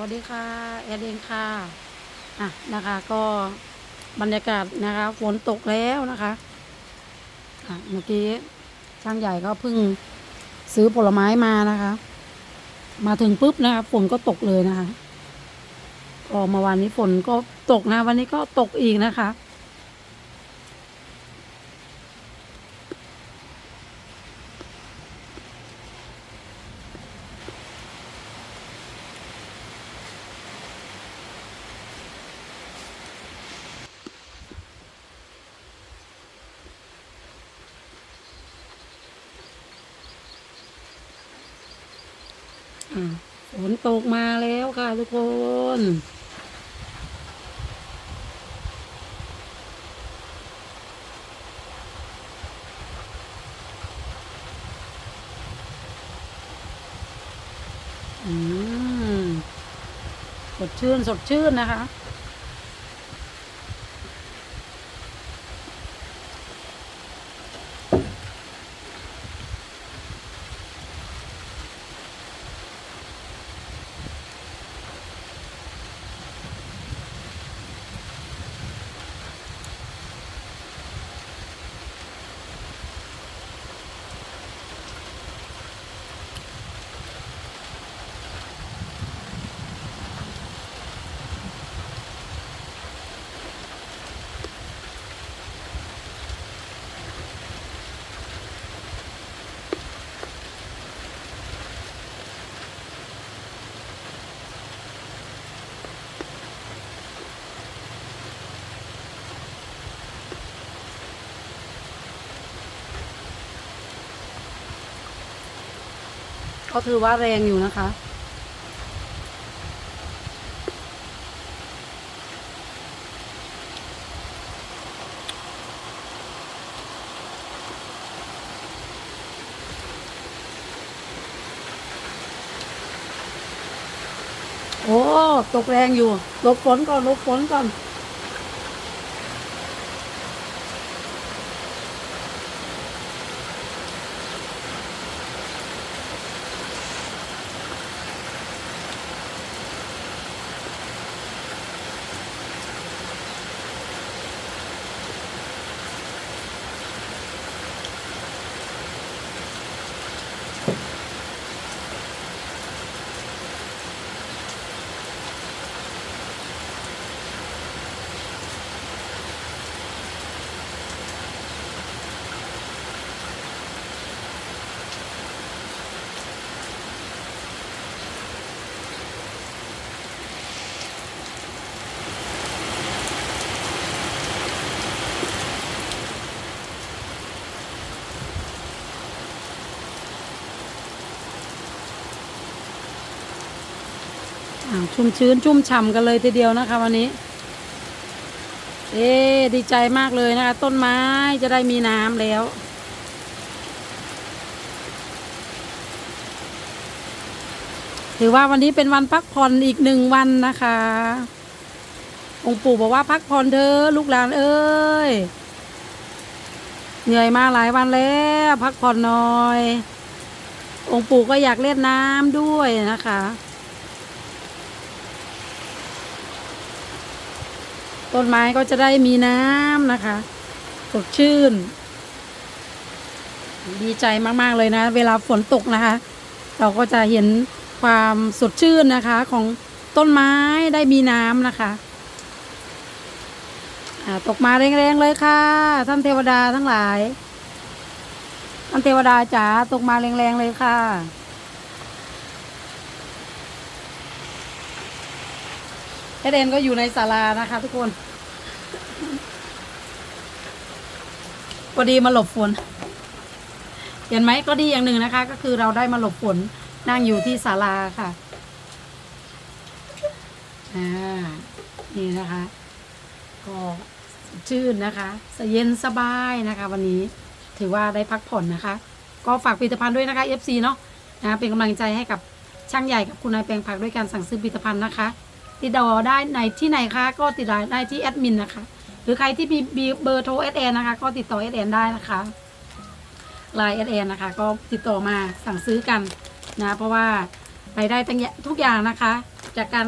วัสดีค่ะ แอดเองค่ะ อะนะคะ ก็บรรยากาศนะคะ ฝนตกแล้วนะคะอะเมื่อกี้ช่างใหญ่ก็เพิ่งซื้อผลไม้มานะคะ มาถึงปุ๊บนะคะฝนก็ตกเลยนะคะก็เมื่อวานนี้ฝนก็ตกนะ วันนี้ก็ตกอีกนะคะ ฝนตกมาแล้วค่ะทุกคน อืม สดชื่น สดชื่นนะคะ ก็ถือว่าแรงอยู่นะคะ โอ้ ตกแรงอยู่ลบฝนก่อนลบฝนก่อน ชุ่มชื้นชุ่มฉ่ำกันเลยทีเดียวนะคะ วันนี้ เอ๊ดีใจมากเลยนะคะ ต้นไม้จะได้มีน้ำแล้วถือว่าวันนี้เป็นวันพักผ่อนอีกหนึ่งวันนะคะ องค์ปู่บอกว่าพักผ่อนเถอะลูกหลานเอ้ย เหนื่อยมาหลายวันแล้วพักผ่อนหน่อย องค์ปู่ก็อยากเล่นน้ำด้วยนะคะ ต้นไม้ก็จะได้มีน้ำนะคะ สดชื่น ดีใจมากๆเลยนะ เวลาฝนตกนะคะ เราก็จะเห็นความสดชื่นนะคะของต้นไม้ได้มีน้ำนะคะตกมาแรงๆเลยค่ะท่านเทวดาทั้งหลายท่านเทวดาจ๋าตกมาแรงๆเลยค่ะเอเดนก็อยู่ในศาลานะคะทุกคน พอดีมาหลบฝน เห็นไหมก็ดีอย่างหนึ่งนะคะ ก็คือเราได้มาหลบฝนนั่งอยู่ที่ศาลาค่ะอ่านี่นะคะ ก็ชื่นนะคะสเย็นสบายนะคะ วันนี้ถือว่าได้พักผ่อนนะคะ ก็ฝากผลิตภัณฑ์ด้วยนะคะ FC เนาะนะเป็นกำลังใจให้กับช่างใหญ่กับคุณนายแปลงผักด้วยการสั่งซื้อผลิตภัณฑ์นะคะ ติดต่อได้ในที่ไหนคะ ก็ติดต่อได้ที่แอดมินนะคะ หรือใครที่มีเบอร์โทรเอสแอนนะคะ ก็ติดต่อเอสแอนได้นะคะไลน์เอสแอนนะคะ ก็ติดต่อมาสั่งซื้อกันนะ เพราะว่ารายได้ตั้งทุกอย่างนะคะ จากการ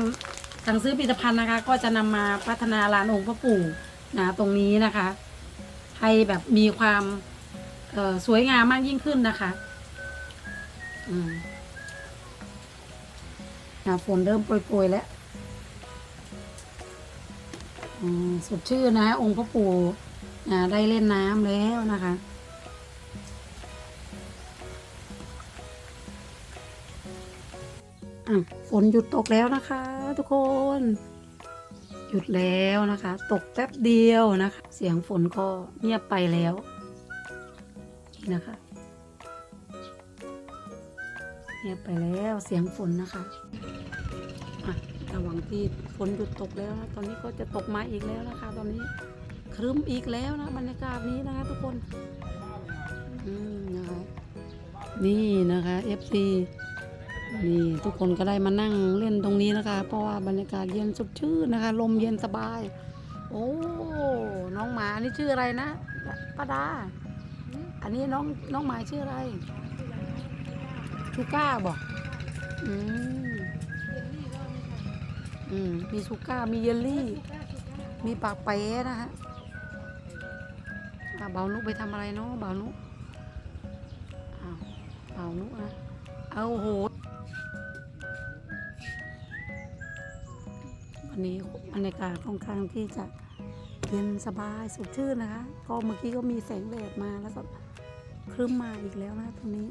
สั่งซื้อผลิตภัณฑ์นะคะ ก็จะนำมาพัฒนาลานองค์พระปู่นะตรงนี้นะคะ ให้แบบมีความสวยงามมากยิ่งขึ้นนะคะอืมอะฝนเริ่มโปรยๆแล้ว สดชื่นนะ องค์พระปู่ได้เล่นน้ำแล้วนะคะฝนหยุดตกแล้วนะคะ ทุกคน หยุดแล้วนะคะ ตกแป๊บเดียวนะคะ เสียงฝนก็เงียบไปแล้วนี่นะคะเงียบไปแล้วเสียงฝนนะคะ ระหว่างที่ฝนหยุดตกแล้วนะตอนนี้ก็จะตกมาอีกแล้วนะคะ ตอนนี้ครึ้มอีกแล้วนะบรรยากาศนี้นะคะทุกคนอืมนะคะนี่นะคะ FC นี่ทุกคนก็ได้มานั่งเล่นตรงนี้นะคะ เพราะว่าบรรยากาศเย็นสดชื่นนะคะ ลมเย็นสบาย โอ้น้องหมานี่ชื่ออะไรนะป้าดา อันนี้น้องน้องหมาชื่ออะไรชูก้าบอกอืม อืมมีชูก้า มีเยลลี่ มีปากเป๊ะนะฮะอะเบานุกไปทำอะไรเนาะเบานุกอ้าวเบานุกนะ เอาโหวันนี้บรรยากาศค่อนข้างที่จะเย็นสบายสดชื่นนะคะ ก็เมื่อกี้ก็มีแสงแดดมาแล้วก็ครึ้มมาอีกแล้วนะตรงนี้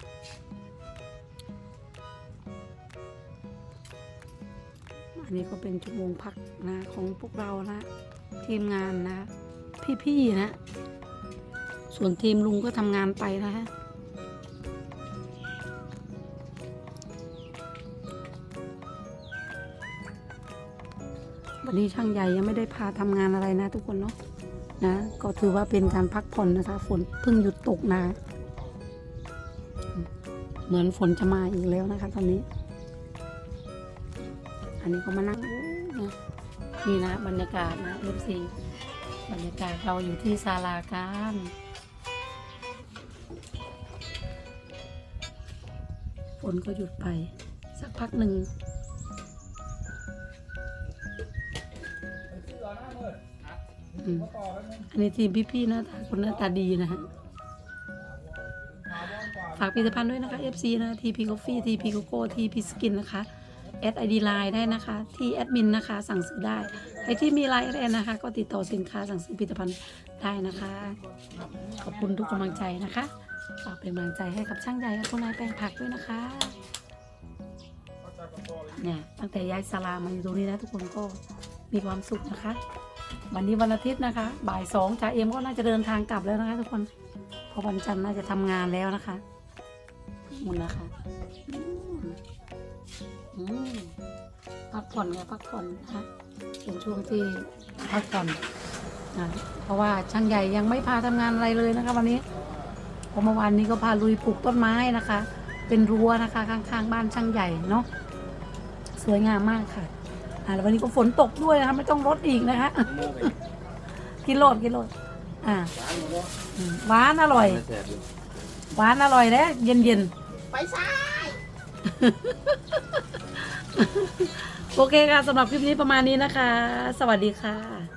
อันนี้ก็เป็นชั่วโมงพักนะของพวกเรานะ ทีมงานนะ พี่ๆนะ ส่วนทีมลุงก็ทำงานไปนะฮะวันนี้ช่างใหญ่ยังไม่ได้พาทำงานอะไรนะ ทุกคนเนาะนะ ก็ถือว่าเป็นการพักผ่อนนะคะ ฝนเพิ่งหยุดตกนะ เหมือนฝนจะมาอีกแล้วนะคะ ตอนนี้ อันนี้ก็มานั่งนะนี่นะบรรยากาศนะเอฟซีบรรยากาศเราอยู่ที่ศาลาการฝนก็หยุดไป สักพักหนึ่งอันนี้ทีมพี่ๆหน้าตาคนหน้าตาดีนะฮะ ฝากผลิตภัณฑ์ด้วยนะคะ FC นะ TP Coffee TP Coco TP Skin นะคะ แอด ID Line ได้นะคะ ที่แอดมินนะคะสั่งซื้อได้ใครที่มีไลน์แอดนะคะ ก็ติดต่อสินค้าสั่งซื้อผลิตภัณฑ์ได้นะคะ ขอบคุณทุกกำลังใจนะคะฝากเป็นกำลังใจให้กับช่างใหญ่คุณนายแปลงผักด้วยนะคะเนี่ยตั้งแต่ย้ายศาลามาอยู่ตรงนี้นะทุกคนก็มีความสุขนะคะ วันนี้วันอาทิตย์นะคะ บ่ายสองจ่าเอ็มก็น่าจะเดินทางกลับแล้วนะคะ ทุกคนเพราะวันจันทร์น่าจะทำงานแล้วนะคะมุนนะคะ พักผ่อนไงพักผ่อนนะคะเป็นช่วงที่พักผ่อนนะเพราะว่าช่างใหญ่ยังไม่พาทำงานอะไรเลยนะคะ วันนี้เพราะเมื่อวานนี้ก็พาลุยปลูกต้นไม้นะคะ เป็นรั้วนะคะ ข้างๆ บ้านช่างใหญ่เนาะสวยงามมากค่ะอ่าแล้ววันนี้ก็ฝนตกด้วยนะคะไม่ต้องรดอีกนะคะกินโลดกินโลดอ่าอืมหวานอร่อยหวานอร่อยแล้วเย็นเย็นไปซ้ายๆ โอเคค่ะสำหรับคลิปนี้ประมาณนี้นะคะ สวัสดีค่ะ